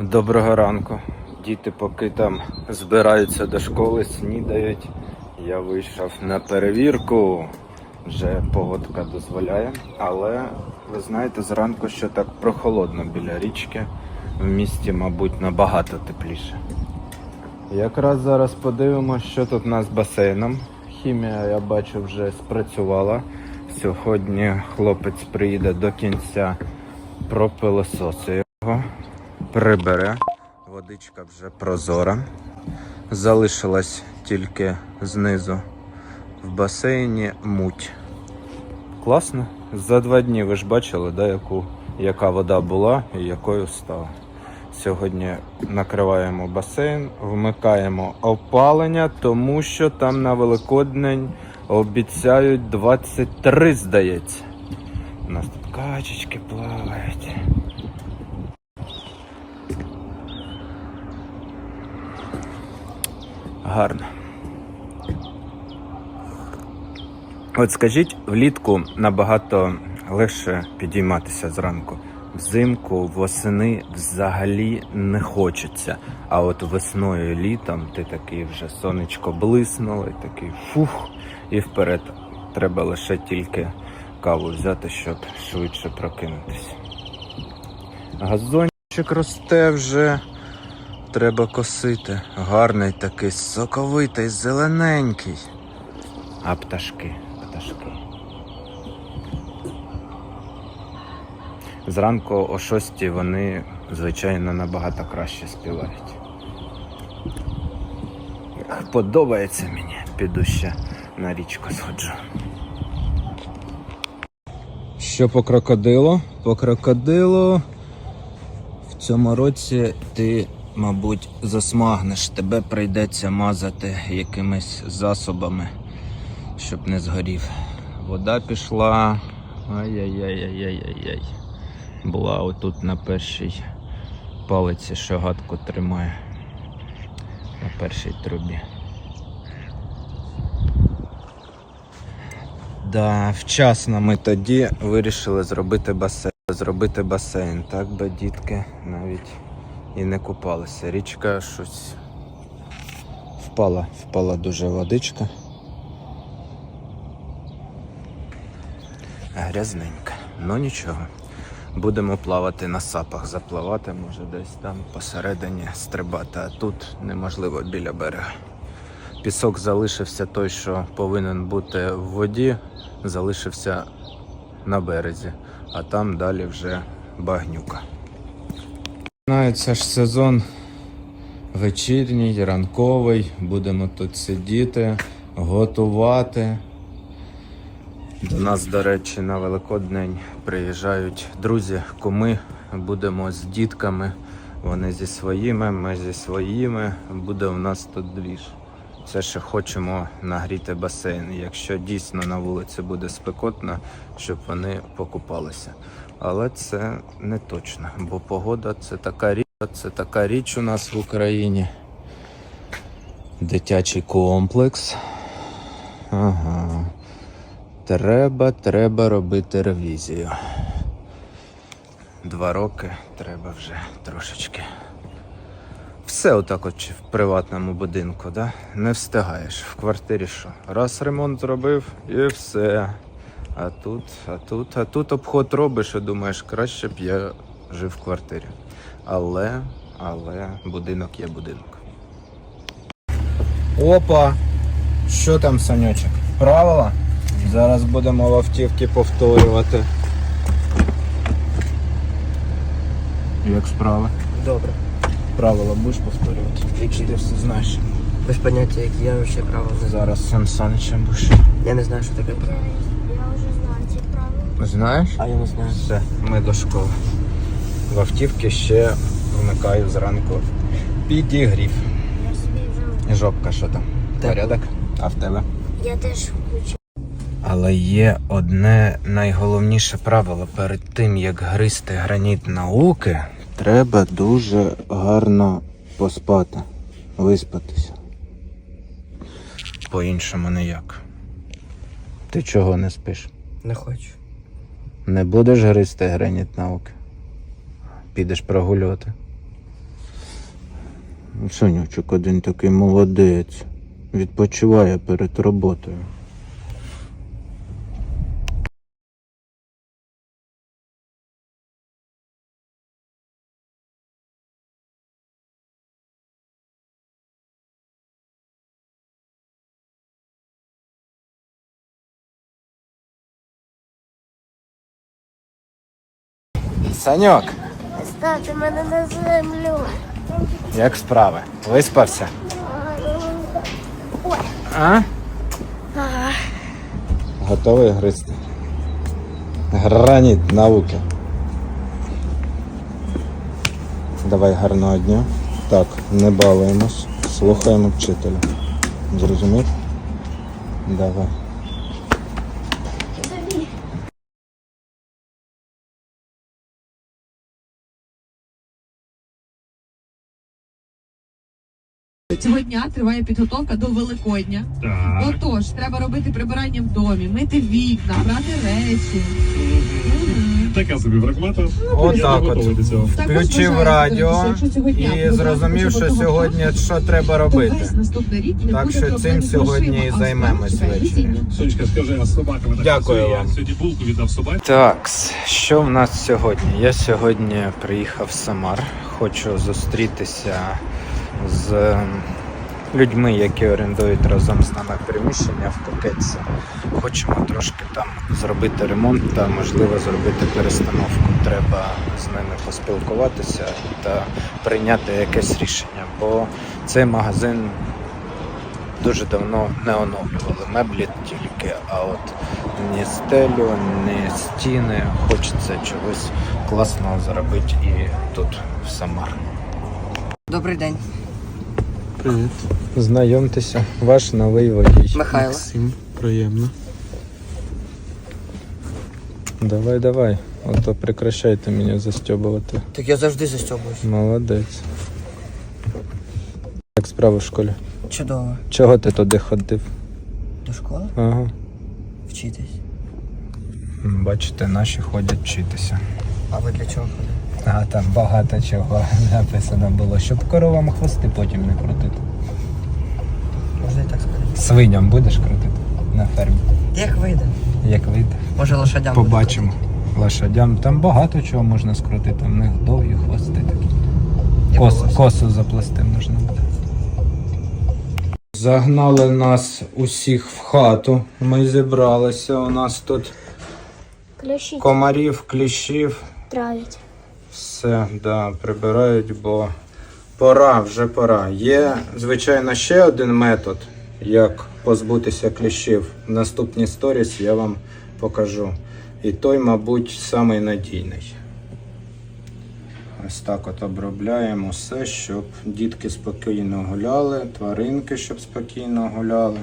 Доброго ранку. Діти поки там збираються до школи, снідають. Я вийшов на перевірку. Вже погодка дозволяє. Але ви знаєте, зранку що так прохолодно біля річки. В місті, мабуть, набагато тепліше. Якраз зараз подивимося, що тут у нас з басейном. Хімія, я бачу, вже спрацювала. Сьогодні хлопець приїде до кінця пропилососує його, прибере. Водичка вже прозора. Залишилась тільки знизу в басейні муть. Класно. За два дні ви ж бачили, да, яку, яка вода була і якою стала. Сьогодні накриваємо басейн, вмикаємо опалення, тому що там на Великодень обіцяють 23, здається. У нас тут качечки плавають. Гарно. От скажіть, влітку набагато легше підійматися зранку. Взимку, восени взагалі не хочеться. А от весною літом ти такий вже сонечко блиснуло, і такий фух, і вперед. Треба лише тільки каву взяти, щоб швидше прокинутися. Газончик росте вже. Треба косити. Гарний такий, соковитий, зелененький. А пташки, пташки. Зранку о 6 вони, звичайно, набагато краще співають. Подобається мені, піду ще на річку сходжу. Що по крокодилу? По крокодилу в цьому році ти, мабуть, засмагнеш. Тебе прийдеться мазати якимись засобами, щоб не згорів. Вода пішла. Ай-яй-яй-яй-яй-яй. Була отут на першій палиці, що гадку тримає. На першій трубі. Да, вчасно ми тоді вирішили зробити басейн. Зробити басейн, так би дітки навіть і не купалися. Річка щось впала, впала дуже водичка. Грязненька. Ну нічого. Будемо плавати на сапах, запливати, може десь там посередині стрибати, а тут неможливо біля берега. Пісок залишився той, що повинен бути в воді, залишився на березі, а там далі вже багнюка. Починається ж сезон вечірній, ранковий. Будемо тут сидіти, готувати. До нас, до речі, на Великодень приїжджають друзі, куми. Будемо з дітками. Вони зі своїми, ми зі своїми. Буде у нас тут двіж. Це ще хочемо нагріти басейн. Якщо дійсно на вулиці буде спекотно, щоб вони покупалися. Але це не точно, бо погода це така річ, це така річ у нас в Україні. Дитячий комплекс. Ага. Треба, треба робити ревізію. Два роки треба вже трошечки. Все отак от в приватному будинку, да? не встигаєш. В квартирі що? Раз ремонт зробив і все. А тут, а тут, а тут обход робиш і думаєш, краще б я жив в квартирі. Але, але будинок є будинок. Опа! Що там, Санючок? Правила? Зараз будемо в автівці повторювати. Як справи? Добре. Правила будеш повторювати? Які? Чи ти все знаєш? Без поняття, які я ще право не знаю. Зараз Сан Саничем будеш. Я не знаю, що таке право. Я уже знаю ці правила. Знаєш? А я не знаю. Все, ми до школи. В автівці ще вмикаю зранку підігрів. Я собі вже. Жопка, що там? Так. Порядок? А в тебе? Я теж включу. Але є одне найголовніше правило перед тим, як гризти граніт науки, треба дуже гарно поспати, виспатися. По-іншому ніяк. Ти чого не спиш? Не хочу. Не будеш гризти граніт науки? Підеш прогулювати. Сонючок один такий молодець. Відпочиває перед роботою. Саньок, Ставте мене на землю. як справи? Виспався? Ой. А? Готовий гристи? Граніт науки. Давай гарного дня. Так, не балуємось. Слухаємо вчителя. Зрозумів? Давай. Цього дня триває підготовка до Великодня. Так. Отож, треба робити прибирання в домі, мити вікна, брати речі. Така собі прагмата. Отак от. цього. Включив радіо і зрозумів, що сьогодні що треба робити. наступний рік Так що цим сьогодні і займемось ввечері. Сонечка, скажи, а так Дякую вам. Сьогодні булку віддав собаці. Так, що в нас сьогодні? Я сьогодні приїхав в Самар. Хочу зустрітися з ем, людьми, які орендують разом з нами приміщення в Покетці. Хочемо трошки там зробити ремонт та, можливо, зробити перестановку. Треба з ними поспілкуватися та прийняти якесь рішення, бо цей магазин дуже давно не оновлювали меблі тільки, а от ні стелю, ні стіни. Хочеться чогось класного зробити і тут, в Самар. Добрий день. Привіт, Знайомтеся, ваш новий водій. Михайло. Максим. Приємно. Давай, давай. Ото прекращайте мене застьобувати. Так я завжди застьобуюсь. Молодець. Як справа в школі? Чудово. Чого ти туди ходив? До школи? Ага. Вчитись. Бачите, наші ходять вчитися. А ви для чого? А там багато чого написано було, щоб коровам хвости потім не крутити. Можна і так сказати. Свиням будеш крутити на фермі. Як вийде? Як вийде? Може лошадям Побачимо. Лошадям. Там багато чого можна скрутити, у них довгі хвости такі. Кос, косу заплести можна буде. Загнали нас усіх в хату. Ми зібралися. У нас тут Клещі комарів, кліщів. Травять. Все, да, прибирають, бо пора, вже пора. Є, звичайно, ще один метод, як позбутися кліщів. В наступній сторіс я вам покажу. І той, мабуть, самий надійний. Ось так от обробляємо все, щоб дітки спокійно гуляли, тваринки, щоб спокійно гуляли.